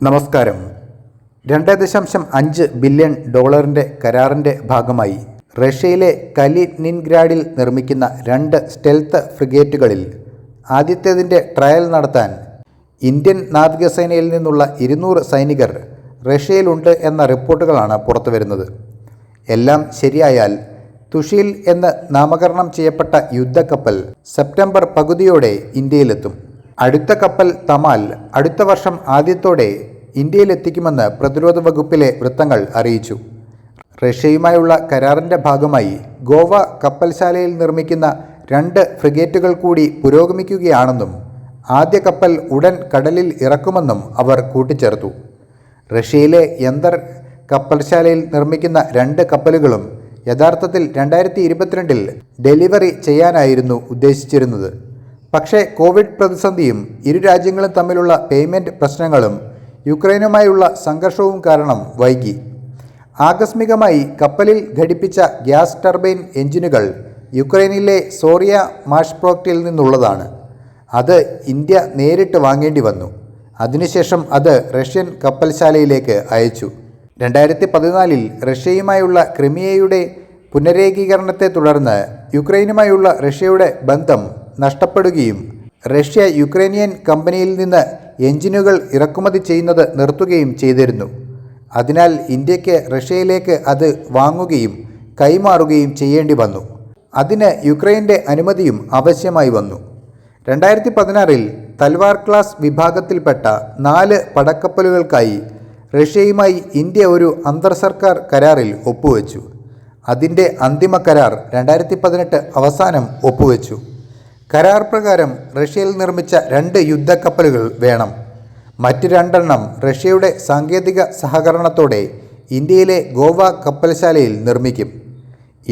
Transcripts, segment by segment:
നമസ്കാരം. രണ്ട് ദശാംശം അഞ്ച് ബില്യൺ ഡോളറിന്റെ കരാറിന്റെ ഭാഗമായി റഷ്യയിലെ കലിനിൻഗ്രാഡിൽ നിർമ്മിക്കുന്ന രണ്ട് സ്റ്റെൽത്ത് ഫ്രിഗേറ്റുകളിൽ ആദ്യത്തേതിന്റെ ട്രയൽ നടത്താൻ ഇന്ത്യൻ നാവികസേനയിൽ നിന്നുള്ള ഇരുന്നൂറ് സൈനികർ റഷ്യയിലുണ്ട് എന്ന റിപ്പോർട്ടുകളാണ് പുറത്തുവരുന്നത്. എല്ലാം ശരിയായാൽ തുഷീൽ എന്ന് നാമകരണം ചെയ്യപ്പെട്ട യുദ്ധക്കപ്പൽ സെപ്റ്റംബർ പകുതിയോടെ ഇന്ത്യയിലെത്തും. അടുത്ത കപ്പൽ തമാൽ അടുത്ത വർഷം ആദ്യത്തോടെ ഇന്ത്യയിലെത്തിക്കുമെന്ന് പ്രതിരോധ വകുപ്പിലെ വൃത്തങ്ങൾ അറിയിച്ചു. റഷ്യയുമായുള്ള കരാറിന്റെ ഭാഗമായി ഗോവ കപ്പൽശാലയിൽ നിർമ്മിക്കുന്ന രണ്ട് ഫ്രിഗേറ്റുകൾ കൂടി പുരോഗമിക്കുകയാണെന്നും ആദ്യ കപ്പൽ ഉടൻ കടലിൽ ഇറക്കുമെന്നും അവർ കൂട്ടിച്ചേർത്തു. റഷ്യയിലെ യന്തർ കപ്പൽശാലയിൽ നിർമ്മിക്കുന്ന രണ്ട് കപ്പലുകളും യഥാർത്ഥത്തിൽ രണ്ടായിരത്തി ഇരുപത്തിരണ്ടിൽ ഡെലിവറി ചെയ്യാനായിരുന്നു ഉദ്ദേശിച്ചിരുന്നത്. പക്ഷേ കോവിഡ് പ്രതിസന്ധിയും ഇരു രാജ്യങ്ങളും തമ്മിലുള്ള പേയ്മെന്റ് പ്രശ്നങ്ങളും യുക്രൈനുമായുള്ള സംഘർഷവും കാരണം വൈകി. ആകസ്മികമായി കപ്പലിൽ ഘടിപ്പിച്ച ഗ്യാസ് ടർബൈൻ എഞ്ചിനുകൾ യുക്രൈനിലെ സോറിയ മാഷ്പ്രോക്റ്റിൽ നിന്നുള്ളതാണ്. അത് ഇന്ത്യ നേരിട്ട് വാങ്ങേണ്ടി വന്നു. അതിനുശേഷം അത് റഷ്യൻ കപ്പൽശാലയിലേക്ക് അയച്ചു. രണ്ടായിരത്തി പതിനാലിൽ റഷ്യയുമായുള്ള ക്രിമിയയുടെ പുനരേകീകരണത്തെ തുടർന്ന് യുക്രൈനുമായുള്ള റഷ്യയുടെ ബന്ധം നഷ്ടപ്പെടുകയും റഷ്യ യുക്രൈനിയൻ കമ്പനിയിൽ നിന്ന് എഞ്ചിനുകൾ ഇറക്കുമതി ചെയ്യുന്നത് നിർത്തുകയും ചെയ്തിരുന്നു. അതിനാൽ ഇന്ത്യയ്ക്ക് റഷ്യയിലേക്ക് അത് വാങ്ങുകയും കൈമാറുകയും ചെയ്യേണ്ടി വന്നു. അതിന് യുക്രൈന്റെ അനുമതിയും ആവശ്യമായി വന്നു. രണ്ടായിരത്തി പതിനാറിൽ തൽവാർ ക്ലാസ് വിഭാഗത്തിൽപ്പെട്ട നാല് പടക്കപ്പലുകൾക്കായി റഷ്യയുമായി ഇന്ത്യ ഒരു അന്തർ സർക്കാർ കരാറിൽ ഒപ്പുവെച്ചു. അതിന്റെ അന്തിമ കരാർ രണ്ടായിരത്തി പതിനെട്ട് അവസാനം ഒപ്പുവെച്ചു. കരാർ പ്രകാരം റഷ്യയിൽ നിർമ്മിച്ച രണ്ട് യുദ്ധക്കപ്പലുകൾ വേണം. മറ്റ് രണ്ടെണ്ണം റഷ്യയുടെ സാങ്കേതിക സഹകരണത്തോടെ ഇന്ത്യയിലെ ഗോവ കപ്പൽശാലയിൽ നിർമ്മിക്കും.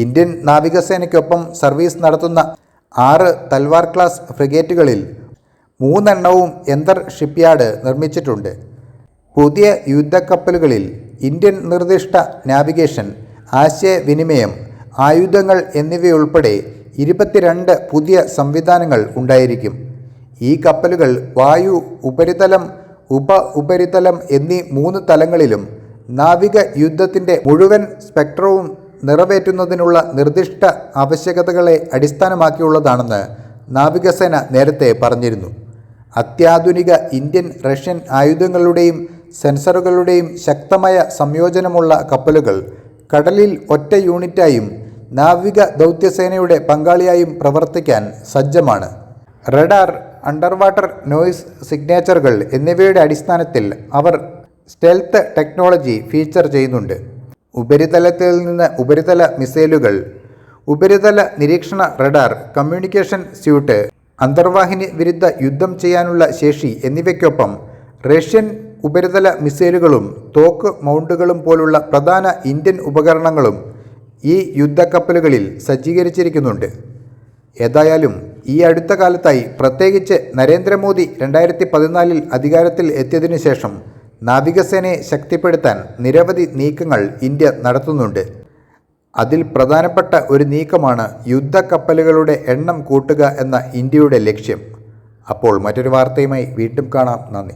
ഇന്ത്യൻ നാവികസേനയ്ക്കൊപ്പം സർവീസ് നടത്തുന്ന ആറ് തൽവാർ ക്ലാസ് ഫ്രിഗേറ്റുകളിൽ മൂന്നെണ്ണവും എന്തർ ഷിപ്പ്യാർഡ് നിർമ്മിച്ചിട്ടുണ്ട്. പുതിയ യുദ്ധക്കപ്പലുകളിൽ ഇന്ത്യൻ നിർദ്ദിഷ്ട നാവിഗേഷൻ ആശയവിനിമയം ആയുധങ്ങൾ എന്നിവയുൾപ്പെടെ ഇരുപത്തിരണ്ട് പുതിയ സംവിധാനങ്ങൾ ഉണ്ടായിരിക്കും. ഈ കപ്പലുകൾ വായു ഉപരിതലം ഉപ ഉപരിതലം എന്നീ മൂന്ന് തലങ്ങളിലും നാവിക യുദ്ധത്തിന്റെ മുഴുവൻ സ്പെക്ട്രവും നിറവേറ്റുന്നതിനുള്ള നിർദ്ദിഷ്ട ആവശ്യകതകളെ അടിസ്ഥാനമാക്കിയുള്ളതാണെന്ന് നാവികസേന നേരത്തെ പറഞ്ഞിരുന്നു. അത്യാധുനിക ഇന്ത്യൻ റഷ്യൻ ആയുധങ്ങളുടെയും സെൻസറുകളുടെയും ശക്തമായ സംയോജനമുള്ള കപ്പലുകൾ കടലിൽ ഒറ്റ യൂണിറ്റായും നാവിക ദൗത്യസേനയുടെ പങ്കാളിയായും പ്രവർത്തിക്കാൻ സജ്ജമാണ്. റഡാർ അണ്ടർവാട്ടർ നോയ്സ് സിഗ്നേച്ചറുകൾ എന്നിവയുടെ അടിസ്ഥാനത്തിൽ അവർ സ്റ്റെൽത്ത് ടെക്നോളജി ഫീച്ചർ ചെയ്യുന്നുണ്ട്. ഉപരിതലത്തിൽ നിന്ന് ഉപരിതല മിസൈലുകൾ ഉപരിതല നിരീക്ഷണ റഡാർ കമ്മ്യൂണിക്കേഷൻ സ്യൂട്ട് അന്തർവാഹിനി വിരുദ്ധ യുദ്ധം ചെയ്യാനുള്ള ശേഷി എന്നിവയ്ക്കൊപ്പം റഷ്യൻ ഉപരിതല മിസൈലുകളും തോക്ക് മൗണ്ടുകളും പോലുള്ള പ്രധാന ഇന്ത്യൻ ഉപകരണങ്ങളും ഈ യുദ്ധക്കപ്പലുകളിൽ സജ്ജീകരിച്ചിരിക്കുന്നുണ്ട്. ഏതായാലും ഈ അടുത്ത കാലത്തായി പ്രത്യേകിച്ച് നരേന്ദ്രമോദി രണ്ടായിരത്തി പതിനാലിൽ അധികാരത്തിൽ എത്തിയതിനു ശേഷം നാവികസേനയെ ശക്തിപ്പെടുത്താൻ നിരവധി നീക്കങ്ങൾ ഇന്ത്യ നടത്തുന്നുണ്ട്. അതിൽ പ്രധാനപ്പെട്ട ഒരു നീക്കമാണ് യുദ്ധക്കപ്പലുകളുടെ എണ്ണം കൂട്ടുക എന്ന ഇന്ത്യയുടെ ലക്ഷ്യം. അപ്പോൾ മറ്റൊരു വാർത്തയുമായി വീണ്ടും കാണാം. നന്ദി.